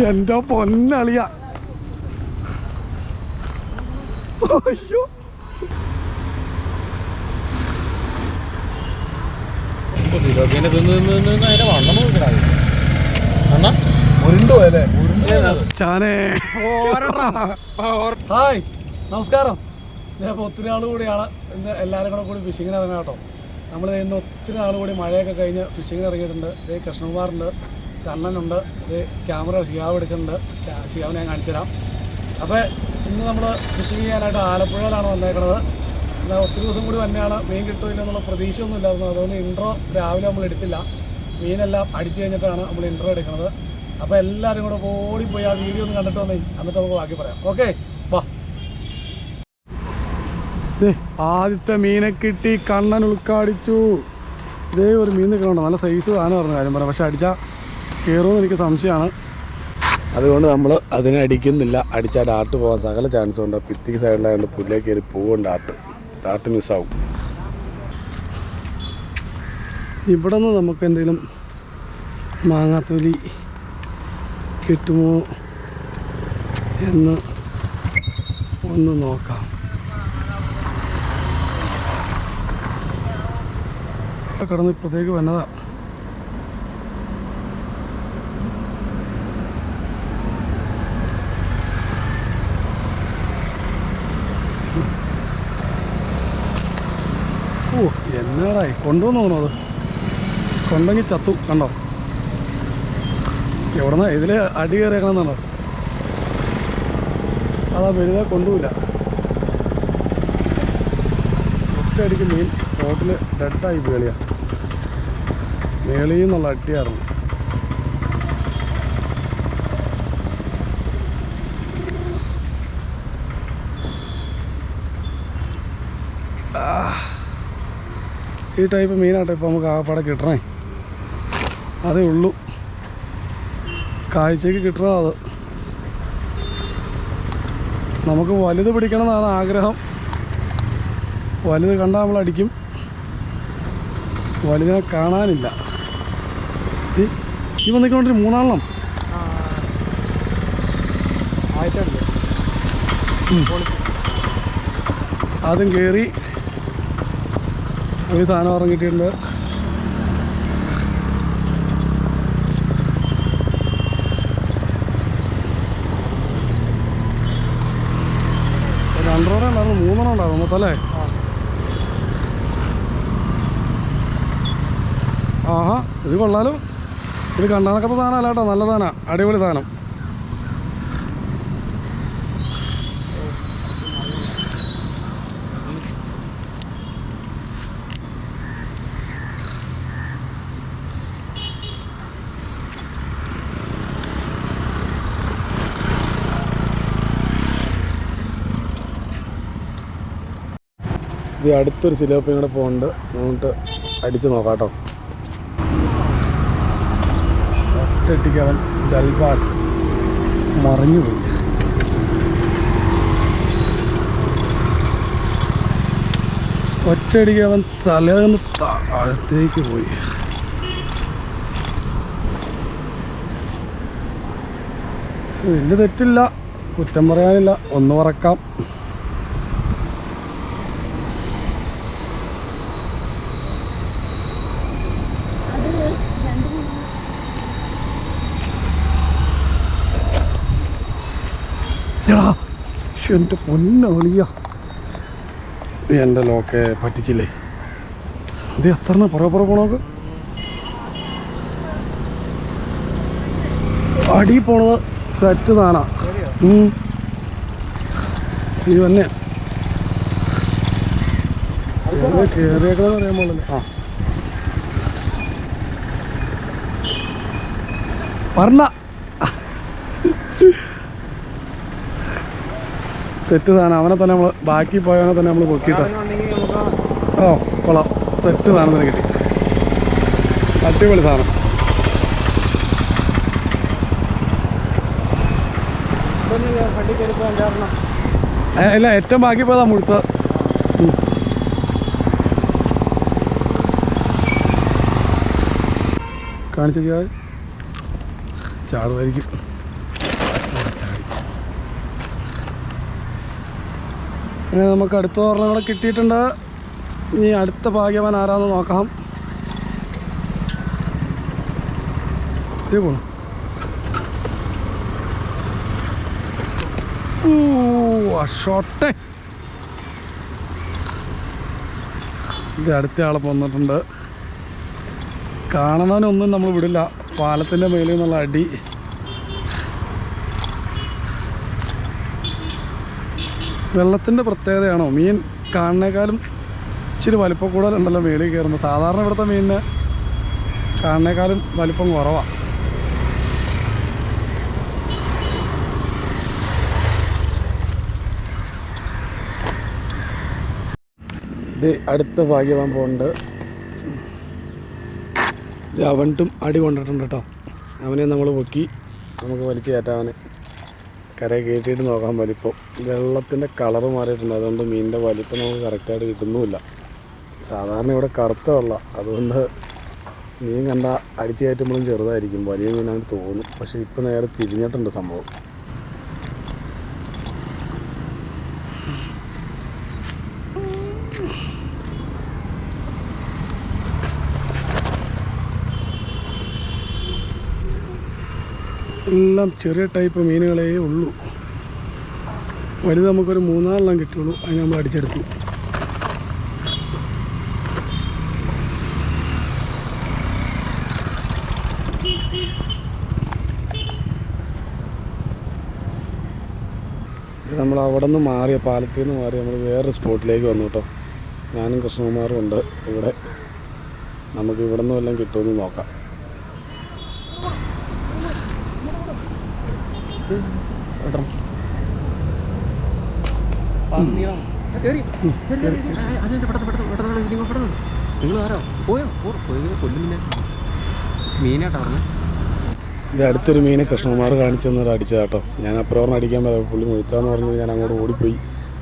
എന്റെ പൊന്നളിയ. അയ്യോ. തിന്ന് തിന്ന് തിന്ന് അതിന്റെ വണ്ണം അണ്ണാ ഹായ് നമസ്കാരം. ഞാൻ ഒത്തിരി ആൾ കൂടിയാണ് ഇന്ന് എല്ലാവരും കൂടെ കൂടി ഫിഷിങ്ങിന് ഇറങ്ങാം കേട്ടോ. നമ്മൾ ഇന്ന് ഒത്തിരി ആൾ കൂടി മഴയൊക്കെ കഴിഞ്ഞ് ഫിഷിങ്ങിന് ഇറങ്ങിയിട്ടുണ്ട്. കൃഷ്ണകുമാറുണ്ട്. കണ്ണനുണ്ട് ഇത് ക്യാമറ ഷിയാവ് എടുക്കുന്നുണ്ട്. ഷിയാവിനെ ഞാൻ കാണിച്ചുതരാം. അപ്പോൾ ഇന്ന് നമ്മൾ കൃഷി ചെയ്യാനായിട്ട് ആലപ്പുഴയിലാണ് വന്നേക്കുന്നത് എന്നാൽ ഒത്തിരി ദിവസം കൂടി തന്നെയാണ് മീൻ കിട്ടുമില്ല എന്നുള്ള പ്രതീക്ഷയൊന്നും ഇല്ലായിരുന്നു. അതുകൊണ്ട് ഇൻട്രോ രാവിലെ നമ്മൾ എടുത്തില്ല. മീനെല്ലാം അടിച്ചു കഴിഞ്ഞിട്ടാണ് നമ്മൾ ഇൻട്രോ എടുക്കുന്നത് അപ്പോൾ എല്ലാവരും കൂടെ ഓടിപ്പോയി ആ വീഡിയോ ഒന്ന് കണ്ടിട്ട് വന്നേ. എന്നിട്ട് നമുക്ക് ബാക്കി പറയാം. ഓക്കെ വാ. ആദ്യത്തെ മീനെ കിട്ടി കണ്ണൻ ഉൾക്കാടിച്ചു. ഇതേ ഒരു മീൻ നിൽക്കണുണ്ടോ. നല്ല സൈസ് സാധനം പറഞ്ഞു കാര്യം പറയാം പക്ഷെ അടിച്ചാൽ കയറുമെന്ന് എനിക്ക് സംശയമാണ്. അതുകൊണ്ട് നമ്മൾ അതിനെ അടിക്കുന്നില്ല. അടിച്ചാൽ ഡാർട്ട് പോകാൻ സകല ചാൻസ് ഉണ്ട്. പിത്തിക്ക് സൈഡിലായതുകൊണ്ട് പുല്ലേക്ക് കയറി പോകും ഡാർട്ട്. ഡാർട്ട് മിസ്സാവും ഇവിടെ നിന്ന് നമുക്ക് എന്തെങ്കിലും മാങ്ങാത്തൊലി കിട്ടുമോ എന്ന് ഒന്ന് നോക്കാം. കടന്ന് ഇപ്പുറത്തേക്ക് വന്നതാ ഓ എന്നാടായി കൊണ്ടുവന്നു തോന്നുന്നു അത്? കൊണ്ടെങ്കിൽ ചത്തു. കണ്ടോ? എവിടെന്നാ? ഇതിൽ അടി കയറിയേക്കണമെന്നുണ്ടോ അതാ വലുതാ കൊണ്ടുപോയില്ല ഒറ്റയടിക്ക് മീൻ റോട്ടിൽ ഡെഡായി വേളിയാണ് വേളിയെന്നുള്ള നിന്നുള്ള ഈ ടൈപ്പ് മീനാട്ടോ ഇപ്പോൾ നമുക്ക് ആകപ്പാടെ കിട്ടണേ. അതേ ഉള്ളൂ. കാഴ്ചക്ക് കിട്ടണം അത്. നമുക്ക് വലുത് പിടിക്കണം എന്നാണ് ആഗ്രഹം. വലുത് കണ്ടാൽ നമ്മൾ അടിക്കും. വലുതിനെ കാണാനില്ല. ഈ വന്നിക്കൊണ്ടൊരു മൂന്നാളണം അതും കയറി ഒരു സാധനം ഇറങ്ങിയിട്ടുണ്ട് രണ്ടെണ്ണം ഉണ്ടായിരുന്നു മൂന്നെണ്ണം ഉണ്ടായിരുന്നു മൊത്തല്ലേ ആഹാ ഇത് കൊള്ളാലോ. ഇത് കണ്ടാനൊക്കെ സാധനം അല്ല കേട്ടോ നല്ല സാധനം അടിപൊളി സാധനം. ഇത് അടുത്തൊരു സിലോപ്പിയും കൂടെ പോകുന്നുണ്ട് നമുക്ക് അടിച്ച് നോക്കാം കേട്ടോ. ഒറ്റയടിക്ക് അവൻ ഡൽബാസ് ഒറ്റയടിക്ക് അവൻ തലേന്ന് താഴത്തേക്ക് പോയി. വലിയ തെറ്റില്ല. കുറ്റം പറയാനില്ല. ഒന്ന് പറക്കാം എന്റെ പൊന്നളിയ എന്റെ ലോക്കെ പറ്റിച്ചില്ലേ? ഇത് എത്ര പുറകെ പുറകെ പോണോക്ക് അടി പോണത് സെറ്റ് താനാ ഇത് തന്നെ. കയറിയേക്കണെന്ന് പറയാൻ പോലല്ലേ ആ. പറഞ്ഞ. സെറ്റ് സാധനം. അവനെ തന്നെ നമ്മൾ ബാക്കി പോയവനെ തന്നെ നമ്മൾ പൊക്കിയിട്ട്. ഓ കൊള്ളാം. സെറ്റ് സാധനം തന്നെ കിട്ടി. അടിപൊളി സാധനം. ഇല്ല ഏറ്റവും ബാക്കി പോയതാ മുഴുത്ത. കാണിച്ചു ചാടുമായിരിക്കും. അങ്ങനെ നമുക്ക് അടുത്ത ഒരെണ്ണം കൂടെ കിട്ടിയിട്ടുണ്ട്. ഇനി അടുത്ത ഭാഗ്യവാൻ ആരാന്ന് നോക്കാം. ഇതേ ഷോട്ടെ. ഇത് അടുത്ത ആളെ പോന്നിട്ടുണ്ട് കാണുന്നതിനൊന്നും നമ്മൾ വിടില്ല. പാലത്തിന്റെ മേലിൽ നിന്നുള്ള അടി. വെള്ളത്തിന്റെ പ്രത്യേകതയാണോ? മീൻ കാണുന്നേക്കാളും ഇച്ചിരി വലിപ്പം കൂടുതലുണ്ടല്ലോ മേളിൽ കയറുമ്പോൾ. സാധാരണ ഇവിടുത്തെ മീനിന് കാണുന്നേക്കാളും വലിപ്പം കുറവാണ് ഇത് അടുത്ത ഭാഗ്യവാൻ പോകുന്നുണ്ട് അവൻട്ടും അടി കൊണ്ടിട്ടുണ്ട് കേട്ടോ. അവനെ നമ്മൾ പൊക്കി നമുക്ക് വലിച്ചു കയറ്റാം കരയെ കയറ്റിയിട്ട് നോക്കാൻ വലിപ്പം. വെള്ളത്തിന്റെ കളർ മാറിയിട്ടുണ്ട്. അതുകൊണ്ട് മീനിന്റെ വലിപ്പം നമുക്ക് കറക്റ്റായിട്ട് കിട്ടുന്നുമില്ല. സാധാരണ ഇവിടെ കറുത്ത വെള്ളം. അതുകൊണ്ട് മീൻ കണ്ട അടിച്ചു കയറ്റുമ്പോഴും ചെറുതായിരിക്കും. വലിയ മീനായിട്ട് തോന്നും. പക്ഷേ ഇപ്പം നേരെ തിരിഞ്ഞിട്ടുണ്ട് സംഭവം. എല്ലാം ചെറിയ ടൈപ്പ് മീനുകളേ ഉള്ളൂ. വലുത് നമുക്കൊരു മൂന്നാലെണ്ണം കിട്ടുള്ളൂ. അതിന് നമ്മൾ അടിച്ചെടുത്തു. നമ്മൾ അവിടെ നിന്ന് മാറിയ പാലത്തിൽ നിന്ന് മാറി നമ്മൾ വേറൊരു സ്പോട്ടിലേക്ക് വന്നു കേട്ടോ. ഞാനും കൃഷ്ണകുമാറും ഉണ്ട് ഇവിടെ. നമുക്ക് ഇവിടെ നിന്ന് വല്ലതും കിട്ടുമെന്ന് നോക്കാം. നിങ്ങൾ ആരോ പോയോ? പോയി കൊല്ലുന്നില്ല മീനാട്ടാ പറഞ്ഞു. ഇത് അടുത്തൊരു മീനെ കൃഷ്ണകുമാർ കാണിച്ചു തന്നത് അടിച്ചതാ കേട്ടോ ഞാൻ അപ്പുറം അടിക്കാൻ പറയാം പുള്ളി മുഴുത്താന്ന് പറഞ്ഞു ഞാൻ അങ്ങോട്ട് ഓടിപ്പോയി.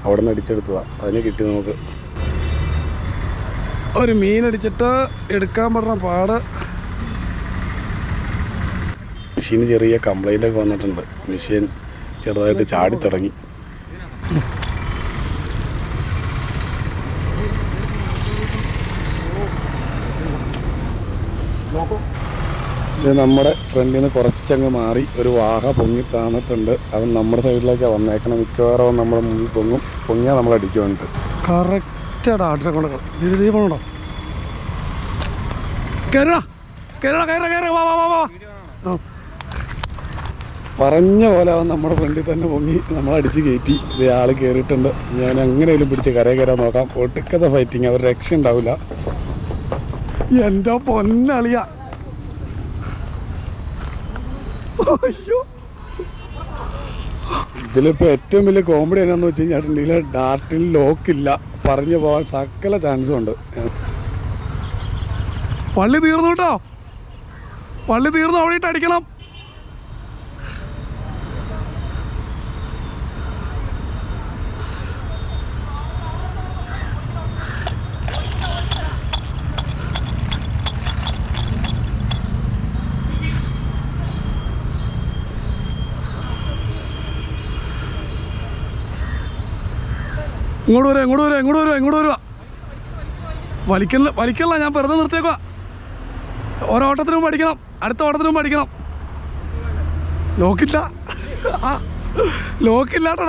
അവിടെ നിന്ന് അടിച്ചെടുത്തതാ. അതിന് കിട്ടി നമുക്ക്. ഒരു മീനടിച്ചിട്ട് എടുക്കാൻ പറഞ്ഞ പാട്. മെഷീന് ചെറിയ കംപ്ലൈന്റ് ഒക്കെ വന്നിട്ടുണ്ട്. മെഷീൻ ചെറുതായിട്ട് ചാടി തുടങ്ങി. ഇത് നമ്മുടെ ഫ്രണ്ടിൽ നിന്ന് കുറച്ചങ്ങ് മാറി ഒരു വാഹ പൊങ്ങി താന്നിട്ടുണ്ട്. അവൻ നമ്മുടെ സൈഡിലേക്കാണ് വന്നേക്കണം. മിക്കവാറും നമ്മുടെ മുമ്പിൽ പൊങ്ങും. പൊങ്ങിയാൽ നമ്മൾ അടിക്കുന്നുണ്ട് കറക്റ്റ് കൊണ്ട് പോണോ കയറാ കയറാ വാ വാ വാ. പറഞ്ഞ പോലെ അവൻ നമ്മുടെ ഫ്രണ്ടിൽ തന്നെ പൊങ്ങി നമ്മളടിച്ച് കയറ്റി. ഇത് ആൾ കയറിയിട്ടുണ്ട് ഞാൻ എങ്ങനെയും പിടിച്ച് കരയെ കയറാൻ നോക്കാം. ഒട്ടുക്കത്തെ ഫൈറ്റിങ് അവർ രക്ഷ ഉണ്ടാവില്ല. എന്റെ പൊന്നളിയ. അയ്യോ. ഇതിലിപ്പോൾ ഏറ്റവും വലിയ കോമഡി എന്നാന്ന് വെച്ച് കഴിഞ്ഞാൽ ഡാർട്ടിൽ ലോക്കില്ല പറഞ്ഞു പോകാൻ സകല ചാൻസും ഉണ്ട്. പള്ളി തീർന്നു കേട്ടോ. പള്ളി തീർന്നു അവിടെ ഇട്ട് അടിക്കണം. ഇങ്ങോട്ട് വരാം ഇങ്ങോട്ട് വരാം ഇങ്ങോട്ട് വരാം ഇങ്ങോട്ട് വരുവാ വലിക്കല്ല വലിക്കല്ല ഞാൻ വെറുതെ നിർത്തിയേക്കുക ഓരോ ഓട്ടത്തിന് മുമ്പ് അടിക്കണം അടുത്ത ഓട്ടത്തിന് മുമ്പ് അടിക്കണം ലോക്കില്ല. ആ ലോക്കില്ലാട്ടോ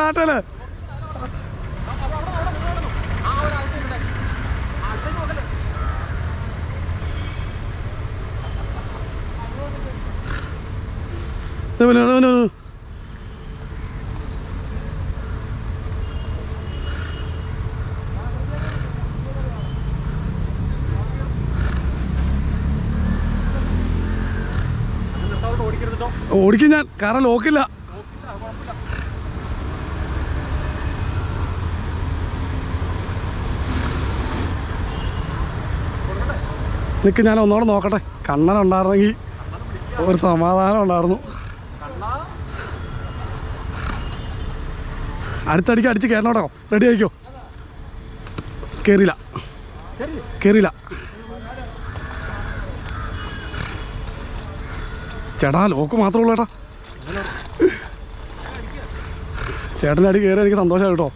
ദേ പിന്നെ, ദേ പിന്നെ. ഓടിക്കും ഞാൻ. കാരണം ലോക്കില്ല. നിൽക്ക് ഞാൻ ഒന്നോടെ നോക്കട്ടെ. കണ്ണൻ ഉണ്ടായിരുന്നെങ്കിൽ ഒരു സമാധാനം ഉണ്ടായിരുന്നു. അടുത്തടിക്ക് അടിച്ച് കയറണോട്ടോ റെഡി ആയിക്കോ? കയറിയില്ല കയറിയില്ല ചേട്ടാ ലോക്ക് മാത്രമേ ഉള്ളൂ ചേട്ടാ. ചേട്ടന്റെ അടി കയറി എനിക്ക് സന്തോഷമായി കേട്ടോ.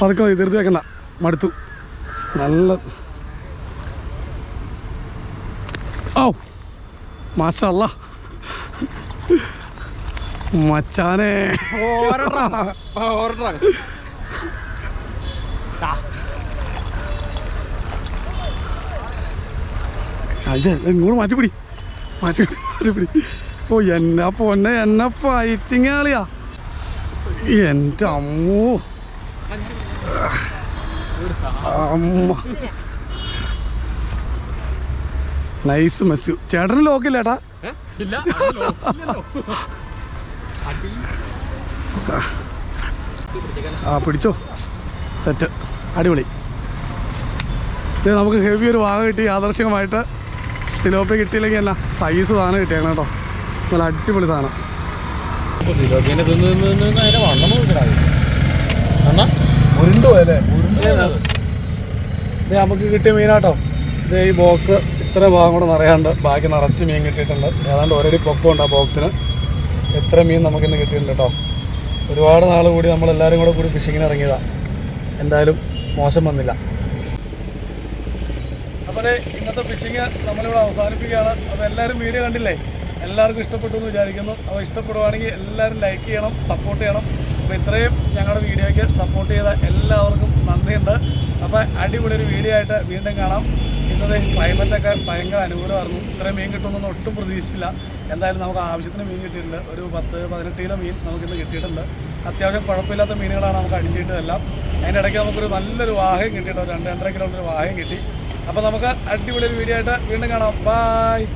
പതുക്കെ മതി തീർത്തി വെക്കണ്ട. മടുത്തു. നല്ല ഓ മാഷല്ല. മച്ചാനെ. അതെ ഇങ്ങോട്ട് മാറ്റിപ്പിടി. മാറ്റി ഓ എന്നാ പൊന്നെ എന്നാ ഫൈറ്റിങ് ആളിയാ എന്റെ അമ്മോ. അമ്മ. Nice mess. ചേട്ടന് ലോക്കില്ലേട്ടാ ആ പിടിച്ചോ. സെറ്റ് അടിപൊളി. നമുക്ക് ഹെവി ഒരു വാഗ കിട്ടി ആദർശികമായിട്ട് സിലോപ്പി കിട്ടിയില്ലെങ്കിൽ അല്ല സൈസ് സാധനം കിട്ടിയാണ് കേട്ടോ. നല്ല അടിപൊളി സാധനം. ഇത് നമുക്ക് കിട്ടിയ മീനാട്ടോ ഇത് ഈ ബോക്സ് ഇത്ര ഭാഗം കൂടെ നിറയാണ്ട് ബാക്കി നിറച്ച് മീൻ കിട്ടിയിട്ടുണ്ട്. ഏതാണ്ട് ഒരടി പൊക്കമുണ്ട് ആ ബോക്സിന് എത്ര മീൻ നമുക്കിന്ന് കിട്ടിയിട്ടുണ്ട് കേട്ടോ. ഒരുപാട് നാൾ കൂടി നമ്മളെല്ലാവരും കൂടെ കൂടി ഫിഷിങ്ങിന് ഇറങ്ങിയതാണ് എന്തായാലും മോശം വന്നില്ല. അപ്പോൾ ഇന്നത്തെ ഫിഷിങ് നമ്മളിവിടെ അവസാനിപ്പിക്കുകയാണ്. അപ്പോൾ എല്ലാവരും വീഡിയോ കണ്ടില്ലേ? എല്ലാവർക്കും ഇഷ്ടപ്പെട്ടു എന്ന് വിചാരിക്കുന്നു. അപ്പോൾ ഇഷ്ടപ്പെടുവാണെങ്കിൽ എല്ലാവരും ലൈക്ക് ചെയ്യണം സപ്പോർട്ട് ചെയ്യണം. അപ്പോൾ ഇത്രയും ഞങ്ങളുടെ വീഡിയോയ്ക്ക് സപ്പോർട്ട് ചെയ്ത എല്ലാവർക്കും നന്ദിയുണ്ട്. അപ്പോൾ അടിപൊളി ഒരു വീഡിയോ ആയിട്ട് വീണ്ടും കാണാം. ഇന്നത്തെ ക്ലൈമറ്റൊക്കെ ഭയങ്കര അനുകൂലമായിരുന്നു. ഇത്രയും മീൻ കിട്ടുമെന്നൊന്നും ഒട്ടും പ്രതീക്ഷിച്ചില്ല. എന്തായാലും നമുക്ക് ആവശ്യത്തിന് മീൻ കിട്ടിയിട്ടുണ്ട്. ഒരു പത്ത് പതിനെട്ട് കിലോ മീൻ നമുക്കിന്ന് കിട്ടിയിട്ടുണ്ട്. അത്യാവശ്യം കുഴപ്പമില്ലാത്ത മീനുകളാണ് നമുക്ക് അടിച്ചിട്ടതെല്ലാം. അതിന്റെ ഇടയ്ക്ക് നമുക്കൊരു നല്ലൊരു വാഹയം കിട്ടിയിട്ടുണ്ട്. രണ്ട് രണ്ടര കിലോമീറ്റർ വാഹയം കിട്ടി. അപ്പോൾ നമുക്ക് അടിപൊളി ഒരു വീഡിയോ ആയിട്ട് വീണ്ടും കാണാം. ബായ്